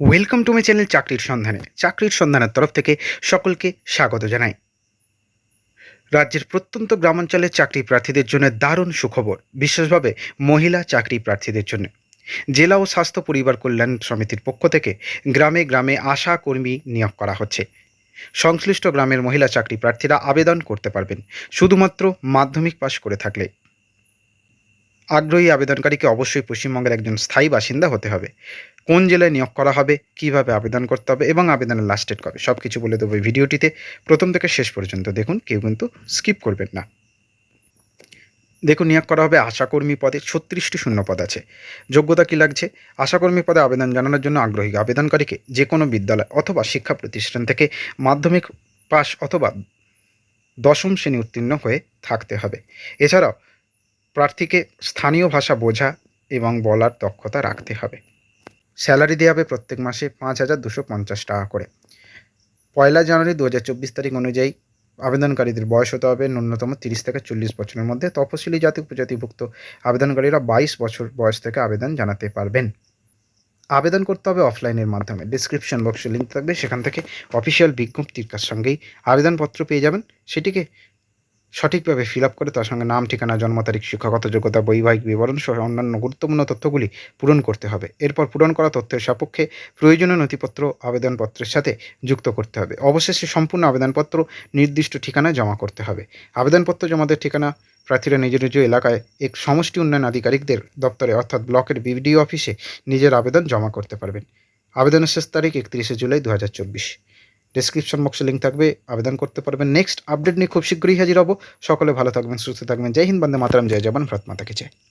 Welcome to my channel চাকরির সন্ধানে চাকরির সন্ধানের তরফ থেকে সকলকে স্বাগত জানাই। রাজ্যের প্রত্যন্ত গ্রামাঞ্চলের চাকরি প্রার্থীদের জন্য দারুণ সুখবর, বিশেষভাবে মহিলা চাকরি প্রার্থীদের জন্য। জেলা ও স্বাস্থ্য পরিবার কল্যাণ সমিতির পক্ষ থেকে গ্রামে গ্রামে আশা কর্মী নিয়োগ করা হচ্ছে। সংশ্লিষ্ট গ্রামের মহিলা চাকরি প্রার্থীরা আবেদন করতে পারবেন, শুধুমাত্র মাধ্যমিক পাশ করে থাকলে। আগ্রহী আবেদনকারীকে অবশ্যই পশ্চিমবঙ্গের একজন স্থায়ী বাসিন্দা হতে হবে। কোন জেলায় নিয়োগ করা হবে, কীভাবে আবেদন করতে হবে এবং আবেদনের লাস্ট ডেট কবে সব কিছু বলে দেবো ভিডিওটিতে। প্রথম থেকে শেষ পর্যন্ত দেখুন, কেউ কিন্তু স্কিপ করবেন না। দেখুন, নিয়োগ করা হবে আশাকর্মী পদে, ছত্রিশটি শূন্য পদ আছে। যোগ্যতা কী লাগছে? আশাকর্মী পদে আবেদন জানানোর জন্য আগ্রহী আবেদনকারীকে যে কোনো বিদ্যালয় অথবা শিক্ষা প্রতিষ্ঠান থেকে মাধ্যমিক পাস অথবা দশম শ্রেণি উত্তীর্ণ হয়ে থাকতে হবে। এছাড়াও, প্রার্থীকে স্থানীয় ভাষা বোঝা এবং বলার দক্ষতা রাখতে হবে। স্যালারি দেওয়া হবে প্রত্যেক মাসে পাঁচ হাজার দুশো পঞ্চাশ টাকা করে। পয়লা জানুয়ারি দু হাজার চব্বিশ তারিখ অনুযায়ী আবেদনকারীদের বয়স হতে হবে ন্যূনতম তিরিশ থেকে চল্লিশ বছরের মধ্যে। তপশিলি জাতি উপজাতিভুক্ত আবেদনকারীরা বাইশ বছর বয়স থেকে আবেদন জানাতে পারবেন। আবেদন করতে হবে অফলাইনের মাধ্যমে। ডিসক্রিপশন বক্সে লিঙ্ক থাকবে। সেখান থেকে অফিসিয়াল বিজ্ঞপ্তির সঙ্গেই আবেদনপত্র পেয়ে যাবেন। সেটিকে সঠিকভাবে ফিল আপ করে তার সঙ্গে নাম, ঠিকানা, জন্ম তারিখ, শিক্ষাগত যোগ্যতা, বৈবাহিক বিবরণ সহ অন্যান্য গুরুত্বপূর্ণ তথ্যগুলি পূরণ করতে হবে। এরপর পূরণ করা তথ্যের সাপেক্ষে প্রয়োজনীয় নথিপত্র, আবেদনপত্রের সাথে যুক্ত করতে হবে। অবশেষে সম্পূর্ণ আবেদনপত্র, নির্দিষ্ট ঠিকানায় জমা করতে হবে। আবেদনপত্র জমাদের ঠিকানা, প্রার্থীরা নিজ নিজ এলাকায় এক সমষ্টি উন্নয়ন আধিকারিকদের দপ্তরে অর্থাৎ ব্লকের বিডিও অফিসে নিজের আবেদন জমা করতে পারবেন। আবেদনের শেষ তারিখ একত্রিশে জুলাই দু হাজার চব্বিশ। ডিসক্রিপশন বক্সে লিঙ্ক থাকবে, আবেদন করতে পারবেন। নেক্সট আপডেট নিয়ে খুব শীঘ্রই হাজির হব। সকলে ভালো থাকবেন, সুস্থ থাকবেন। জয় হিন্দ, বন্দে মাতরম, জয় জবান, ভারত মাতাকে জয়।